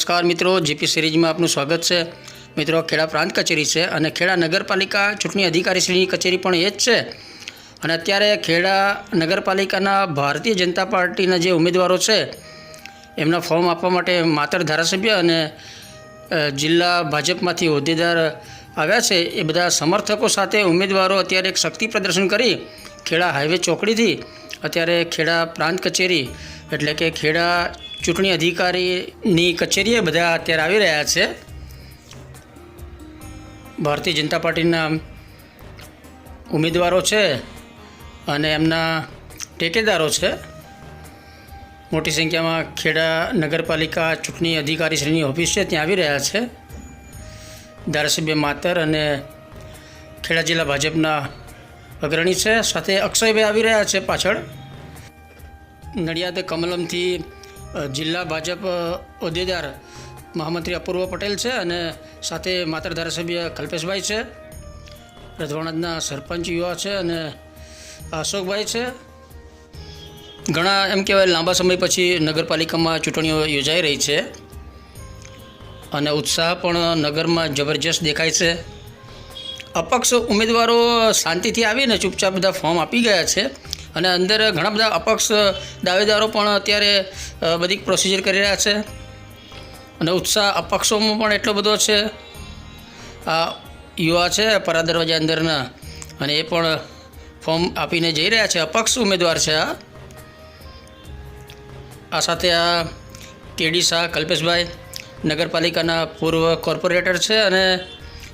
નમસ્કાર મિત્રો, જીપી સિરીઝમાં આપનું સ્વાગત છે. મિત્રો, ખેડા પ્રાંત કચેરી છે અને ખેડા નગરપાલિકા ચૂંટણી અધિકારીશ્રીની કચેરી પણ એ જ છે. અને અત્યારે ખેડા નગરપાલિકાના ભારતીય જનતા પાર્ટીના જે ઉમેદવારો છે, એમના ફોર્મ આપવા માટે માતર ધારાસભ્ય અને જિલ્લા ભાજપમાંથી હોદ્દેદાર આવ્યા છે. એ બધા સમર્થકો સાથે ઉમેદવારો અત્યારે એક શક્તિ પ્રદર્શન કરી ખેડા હાઈવે ચોકડીથી અત્યારે ખેડા પ્રાંત કચેરી, એટલે કે ખેડા ચૂંટણી અધિકારીની કચેરીએ બધા અત્યારે આવી રહ્યા છે. ભારતીય જનતા પાર્ટીના ઉમેદવારો છે અને એમના ટેકેદારો છે. મોટી સંખ્યામાં ખેડા નગરપાલિકા ચૂંટણી અધિકારીશ્રીની ઓફિસ છે, ત્યાં આવી રહ્યા છે. ધારાસભ્ય માતર અને ખેડા જિલ્લા ભાજપના અગ્રણી છે. સાથે અક્ષયભાઈ આવી રહ્યા છે પાછળ. નડિયાદ કમલમથી જિલ્લા ભાજપ હોદ્દેદાર મહામંત્રી અપૂર્વ પટેલ છે અને સાથે માત્ર ધારાસભ્ય કલ્પેશભાઈ છે. રજવાડાના સરપંચ યુવા છે અને અશોકભાઈ છે. ઘણા એમ કહેવાય લાંબા સમય પછી નગરપાલિકામાં ચૂંટણીઓ યોજાઈ રહી છે. અને ઉત્સાહ પણ નગરમાં જબરજસ્ત દેખાય છે. અપક્ષ ઉમેદવારો શાંતિથી આવીને ચૂપચાપ બધા ફોર્મ આપી ગયા છે. અને અંદર ઘણા બધા અપક્ષ દાવેદારો પણ અત્યારે બધી પ્રોસિજર કરી રહ્યા છે. અને ઉત્સાહ અપક્ષોમાં પણ એટલો બધો છે. આ યુવા છે, પરા દરવાજા અંદરના. અને એ પણ ફોર્મ આપીને જઈ રહ્યા છે. અપક્ષ ઉમેદવાર છે આ. આ સાથે આ કેડી શાહ, કલ્પેશભાઈ નગરપાલિકાના પૂર્વ કોર્પોરેટર છે અને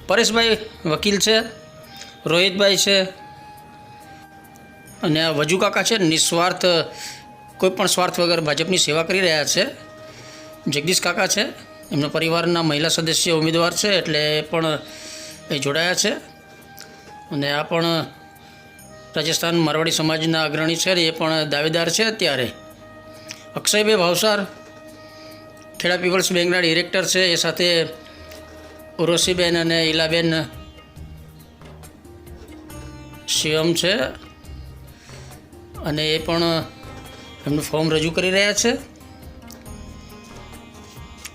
પરેશભાઈ વકીલ છે, રોહિતભાઈ છે અને આ વજુ કાકા છે નિસ્વાર્થ, કોઈ પણ સ્વાર્થ વગર ભાજપની સેવા કરી રહ્યા છે. જગદીશ કાકા છે, એમના પરિવારના મહિલા સદસ્ય ઉમેદવાર છે, એટલે પણ એ જોડાયા છે. અને આ પણ રાજસ્થાન મારવાડી સમાજના અગ્રણી છે એ પણ દાવેદાર છે અત્યારે. અક્ષયભાઈ ભાવસાર, ખેડા પીપલ્સ બેંકના ડિરેક્ટર છે, એ સાથે ઉર્વશીબેન અને ઈલાબેન શિવમ છે. અને એ પણ એમનું ફોર્મ રજૂ કરી રહ્યા છે.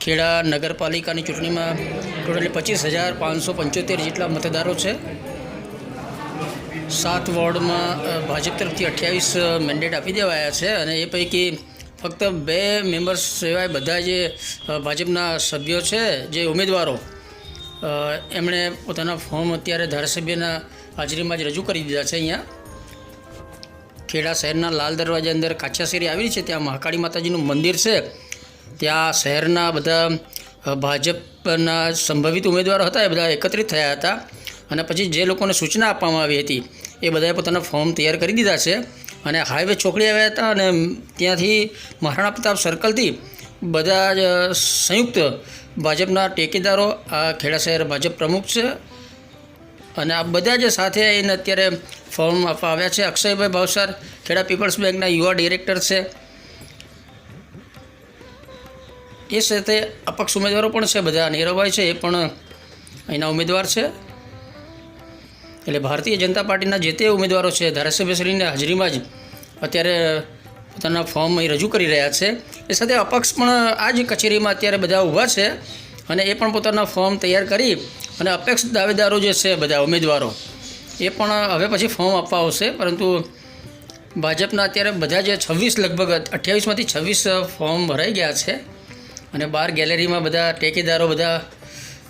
ખેડા નગરપાલિકાની ચૂંટણીમાં ટોટલી પચીસ હજાર પાંચસો પંચોતેર જેટલા મતદારો છે. સાત વોર્ડમાં ભાજપ તરફથી અઠ્યાવીસ મેન્ડેટ આપી દેવાયા છે અને એ પૈકી ફક્ત બે મેમ્બર્સ સિવાય બધા જે ભાજપના સભ્યો છે, જે ઉમેદવારો એમણે પોતાના ફોર્મ અત્યારે ધારાસભ્યના હાજરીમાં જ રજૂ કરી દીધા છે અહીંયા. ખેડા શહેરના લાલ દરવાજા અંદર કાછાશેરી આવી છે, ત્યાં મહાકાળી માતાજીનું મંદિર છે. ત્યાં શહેરના બધા ભાજપના સંભવિત ઉમેદવારો હતા, એ બધા એકત્રિત થયા હતા અને પછી જે લોકોને સૂચના આપવામાં આવી હતી, એ બધાએ પોતાના ફોર્મ તૈયાર કરી દીધા છે અને હાઈવે ચોકડી આવ્યા હતા અને ત્યાંથી મહારાણા પ્રતાપ સર્કલથી બધા જ સંયુક્ત ભાજપના ટેકેદારો, આ ખેડા શહેર ભાજપ પ્રમુખ છે અને આ બધા જે સાથે આવીને અત્યારે ફોર્મ આપવા આવ્યા છે. અક્ષયભાઈ ભાવસાર, ખેડા પીપલ્સ બેંકના યુવા ડિરેક્ટર છે. એ સાથે અપક્ષ ઉમેદવારો પણ છે બધા. નીરવભાઈ છે, એ પણ અહીંના ઉમેદવાર છે. એટલે ભારતીય જનતા પાર્ટીના જે તે ઉમેદવારો છે, ધારાસભ્યશ્રીની હાજરીમાં જ અત્યારે પોતાના ફોર્મ અહીં રજૂ કરી રહ્યા છે. એ સાથે અપક્ષ પણ આ જ કચેરીમાં અત્યારે બધા ઊભા છે અને એ પણ પોતાના ફોર્મ તૈયાર કરી અને અપેક્ષ દાવેદારો જે છે બધા ઉમેદવારો, એ પણ હવે પછી ફોર્મ આપવા આવશે. પરંતુ ભાજપના અત્યારે બધા જે છવ્વીસ લગભગ અઠ્યાવીસમાંથી છવ્વીસ ફોર્મ ભરાઈ ગયા છે. અને બહાર ગેલેરીમાં બધા ટેકેદારો બધા,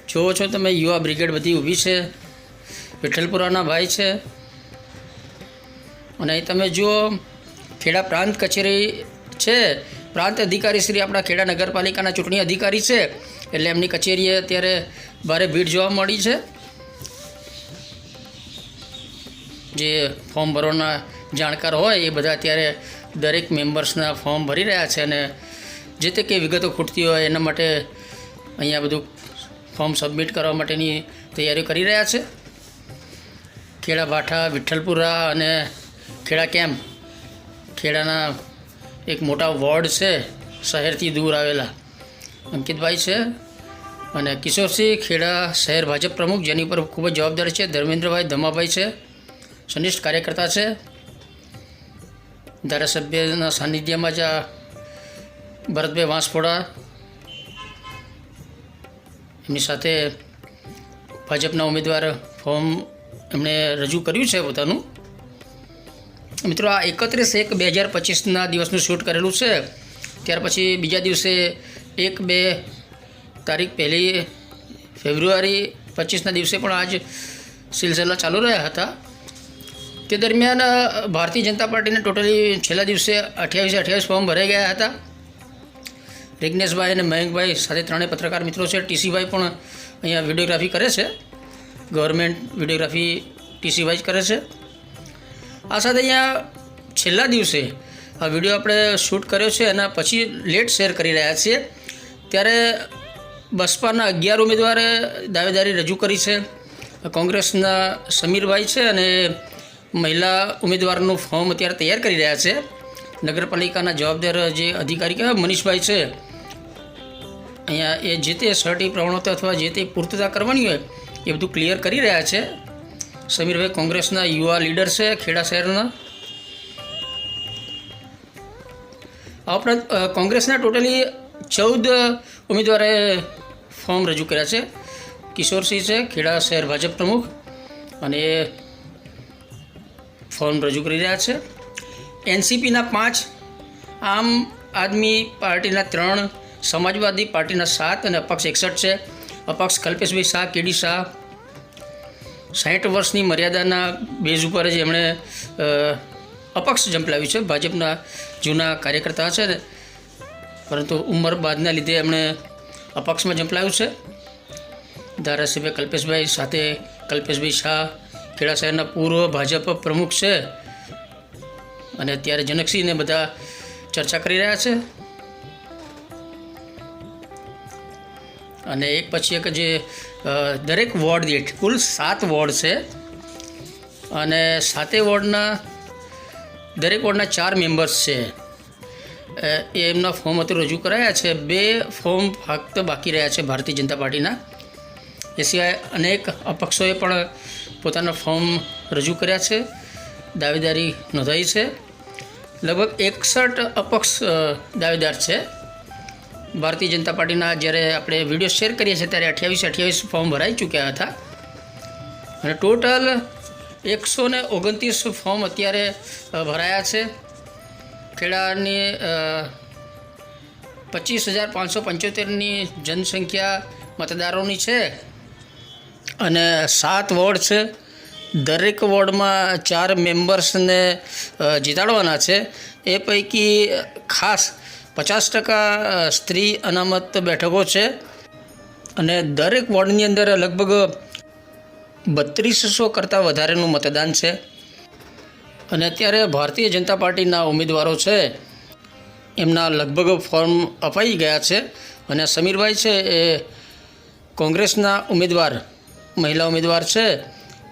જુઓ છો તમે, યુવા બ્રિગેડ બધી ઊભી છે. વિઠ્ઠલપુરાના ભાઈ છે. અને અહીં તમે જુઓ, ખેડા પ્રાંત કચેરી છે. પ્રાંત અધિકારી શ્રી આપણા ખેડા નગરપાલિકાના ચૂંટણી અધિકારી છે. એટલે એમની કચેરીએ અત્યારે ભારે ભીડ જોવા મળી છે. જે ફોર્મ ભરવાના જાણકાર હોય એ બધા અત્યારે દરેક મેમ્બર્સના ફોર્મ ભરી રહ્યા છે અને જે તે કંઈ વિગતો ખૂટતી હોય એના માટે અહીંયા બધું ફોર્મ સબમિટ કરવા માટેની તૈયારીઓ કરી રહ્યા છે. ખેડા ભાઠા, વિઠ્ઠલપુરા અને ખેડા કેમ્પ. ખેડાના એક મોટા વોર્ડ છે, શહેરથી દૂર આવેલા. અંકિતભાઈ છે અને કિશોરસિંહ ખેડા શહેર ભાજપ પ્રમુખ, જેની ઉપર ખૂબ જ જવાબદારી છે. ધર્મેન્દ્રભાઈ ધમાભાઈ છે, સનિષ્ઠ કાર્યકર્તા છે. ધારાસભ્યના સાનિધ્યમાં જ આ ભરતભાઈ વાંસફોડા, એમની સાથે ભાજપના ઉમેદવાર ફોર્મ એમણે રજૂ કર્યું છે પોતાનું. મિત્રો, આ એકત્રીસ એક બે હજાર પચીસના દિવસનું શૂટ કરેલું છે. ત્યાર પછી બીજા દિવસે એક બે તારીખ પહેલી ફેબ્રુઆરી પચીસના દિવસે પણ આજ સિલસિલા ચાલુ રહ્યા હતા. તે દરમિયાન ભારતીય જનતા પાર્ટીને ટોટલી છેલ્લા દિવસે અઠ્યાવીસ અઠ્યાવીસ ફોર્મ ભરાઈ ગયા હતા. રિગ્નેશભાઈ અને મયંકભાઈ સાથે ત્રણેય પત્રકાર મિત્રો છે. ટીસીભાઈ પણ અહીંયા વિડીયોગ્રાફી કરે છે. ગવર્મેન્ટ વિડીયોગ્રાફી ટીસીભાઈ જ કરે છે. આ સાથે અહીંયા છેલ્લા દિવસે આ વીડિયો આપણે શૂટ કર્યો છે એના પછી લેટ શેર કરી રહ્યા છીએ. ત્યારે બસપાના અગિયાર ઉમેદવારે દાવેદારી રજૂ કરી છે. કોંગ્રેસના સમીરભાઈ છે અને મહિલા ઉમેદવારનું ફોર્મ અત્યારે તૈયાર કરી રહ્યા છે. નગરપાલિકાના જવાબદાર જે અધિકારી કહેવાય મનીષભાઈ છે, અહીંયા એ જે તે સર્ટી પ્રવણતા અથવા જે તે પૂર્તતા કરવાની હોય એ બધું ક્લિયર કરી રહ્યા છે. સમીરભાઈ કોંગ્રેસના યુવા લીડર છે, ખેડા શહેરના. આ ઉપરાંત કોંગ્રેસના ટોટલી ચૌદ ઉમેદવારે ફોર્મ રજૂ કર્યા છે. કિશોરસિંહ છે, ખેડા શહેર ભાજપ પ્રમુખ. અને ફોર્મ રજૂ કરી રહ્યા છે. એનસીપીના પાંચ, આમ આદમી પાર્ટીના ત્રણ, સમાજવાદી પાર્ટીના સાત અને અપક્ષ એકસઠ છે. અપક્ષ કલ્પેશભાઈ શાહ, કેડી શાહ સાઠ વર્ષની મર્યાદાના બેઝ ઉપર જ એમણે અપક્ષ ઝંપલાવ્યું છે. ભાજપના જૂના કાર્યકર્તા છે ને, પરંતુ ઉંમર બાદના લીધે એમણે અપક્ષમાં ઝંપલાવ્યું છે. ધારાસભ્ય કલ્પેશભાઈ સાથે કલ્પેશભાઈ શાહ ખેડા શહેરના પૂર્વ ભાજપ પ્રમુખ છે. અને અત્યારે જનકસિંહને બધા ચર્ચા કરી રહ્યા છે. અને એક પછી એક જે દરેક વોર્ડ દીઠ, કુલ સાત વોર્ડ છે. અને સાતે વોર્ડના, દરેક વોર્ડના ચાર મેમ્બર્સ છે. એ એમના ફોર્મ અત્યારે રજૂ કરાયા છે. બે ફોર્મ ફક્ત બાકી રહ્યા છે ભારતીય જનતા પાર્ટીના. એ સિવાય અનેક અપક્ષોએ પણ પોતાના ફોર્મ રજૂ કર્યા છે. દાવેદારી નોંધાઈ છે. લગભગ એકસઠ અપક્ષ દાવેદાર છે. ભારતીય જનતા પાર્ટીના જ્યારે આપણે વીડિયો શેર કરીએ છીએ ત્યારે અઠ્યાવીસ અઠ્યાવીસ ફોર્મ ભરાઈ ચૂક્યા હતા. અને ટોટલ એકસો ને ઓગણત્રીસ ફોર્મ અત્યારે ભરાયા છે. ખેડાની પચીસ હજાર પાંચસો પંચોતેરની જનસંખ્યા મતદારોની છે. અને સાત વોર્ડ છે. દરેક વોર્ડમાં ચાર મેમ્બર્સને જીતાડવાના છે. એ પૈકી ખાસ પચાસ ટકા સ્ત્રી અનામત બેઠકો છે અને દરેક વોર્ડની અંદર લગભગ બત્રીસો કરતાં વધારેનું મતદાન છે. અને અત્યારે ભારતીય જનતા પાર્ટીના ઉમેદવારો છે, એમના લગભગ ફોર્મ અપાઈ ગયા છે અને સમીરભાઈ છે એ કોંગ્રેસના ઉમેદવાર, મહિલા ઉમેદવાર છે,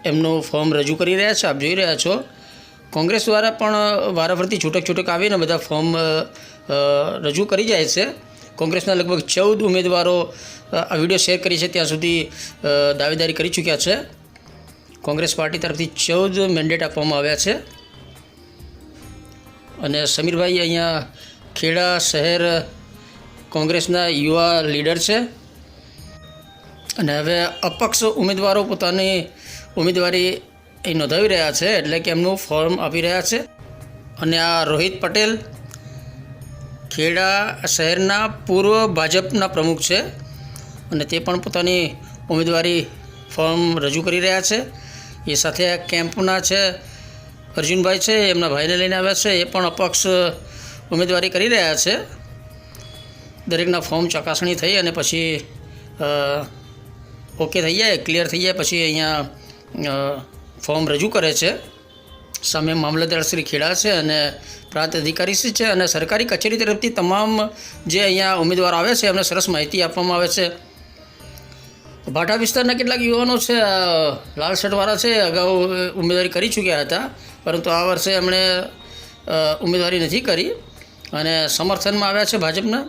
એમનું ફોર્મ રજૂ કરી રહ્યા છે, આપ જોઈ રહ્યા છો. કોંગ્રેસ દ્વારા પણ વારાફરતી છૂટક છૂટક આવીને બધા ફોર્મ રજૂ કરી જાય છે. કોંગ્રેસના લગભગ ચૌદ ઉમેદવારો આ વીડિયો શેર કરી છે. ત્યાં સુધી દાવેદારી કરી ચૂક્યા છે. કોંગ્રેસ પાર્ટી તરફથી ચૌદ મેન્ડેટ આપવામાં આવ્યા છે. અને સમીરભાઈ અહીંયા ખેડા શહેર કોંગ્રેસના યુવા લીડર છે. અને હવે અપક્ષ ઉમેદવારો પોતાની ઉમેદવારી અહીં નોંધાવી રહ્યા છે, એટલે કે એમનું ફોર્મ આપી રહ્યા છે. અને આ રોહિત પટેલ ખેડા શહેરના પૂર્વ ભાજપના પ્રમુખ છે અને તે પણ પોતાની ઉમેદવારી ફોર્મ રજૂ કરી રહ્યા છે. એ સાથે આ કેમ્પના છે, અર્જુનભાઈ છે, એમના ભાઈને લઈને આવ્યા છે, એ પણ અપક્ષ ઉમેદવારી કરી રહ્યા છે. દરેકના ફોર્મ ચકાસણી થઈ અને પછી ઓકે થઈ જાય, ક્લિયર થઈ જાય, પછી અહીંયા ફોર્મ રજૂ કરે છે. સામે મામલતદાર શ્રી ખેડા છે અને પ્રાંત અધિકારી શ્રી છે અને સરકારી કચેરી તરફથી તમામ જે અહીંયા ઉમેદવારો આવે છે, એમને સરસ માહિતી આપવામાં આવે છે. ભાટા વિસ્તારના કેટલાક યુવાનો છે લાલ શર્ટવાળા છે, અગાઉ ઉમેદવારી કરી ચૂક્યા હતા, પરંતુ આ વર્ષે એમણે ઉમેદવારી નથી કરી અને સમર્થનમાં આવ્યા છે ભાજપના.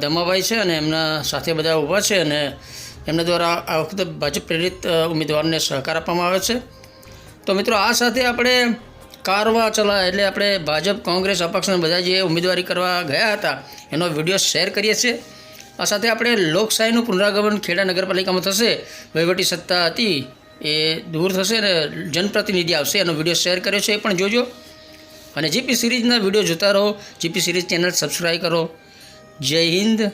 દમાભાઈ છે અને એમના સાથે બધા ઊભા છે અને એમના દ્વારા આ વખતે ભાજપ પ્રેરિત ઉમેદવારને સહકાર આપવામાં આવે છે. તો મિત્રો આ સાથે આપણે કારવા ચલા એટલે આપણે ભાજપ, કોંગ્રેસ, અપક્ષના બધા જે ઉમેદવારી કરવા ગયા હતા, એનો વીડિયો શેર કરીએ છીએ. આ સાથે આપણે લોકશાહીનું પુનરાગમન ખેડા નગરપાલિકામાં થશે, વહીવટી સત્તા હતી એ દૂર થશે ને જનપ્રતિનિધિ આવશે, એનો વીડિયો શેર કર્યો છે એ પણ જોજો. અને જીપી સિરીઝના વીડિયો જોતા રહો, જીપી સિરીઝ ચેનલ સબસ્ક્રાઈબ કરો. જય હિન્દ,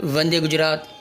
વંદે ગુજરાત.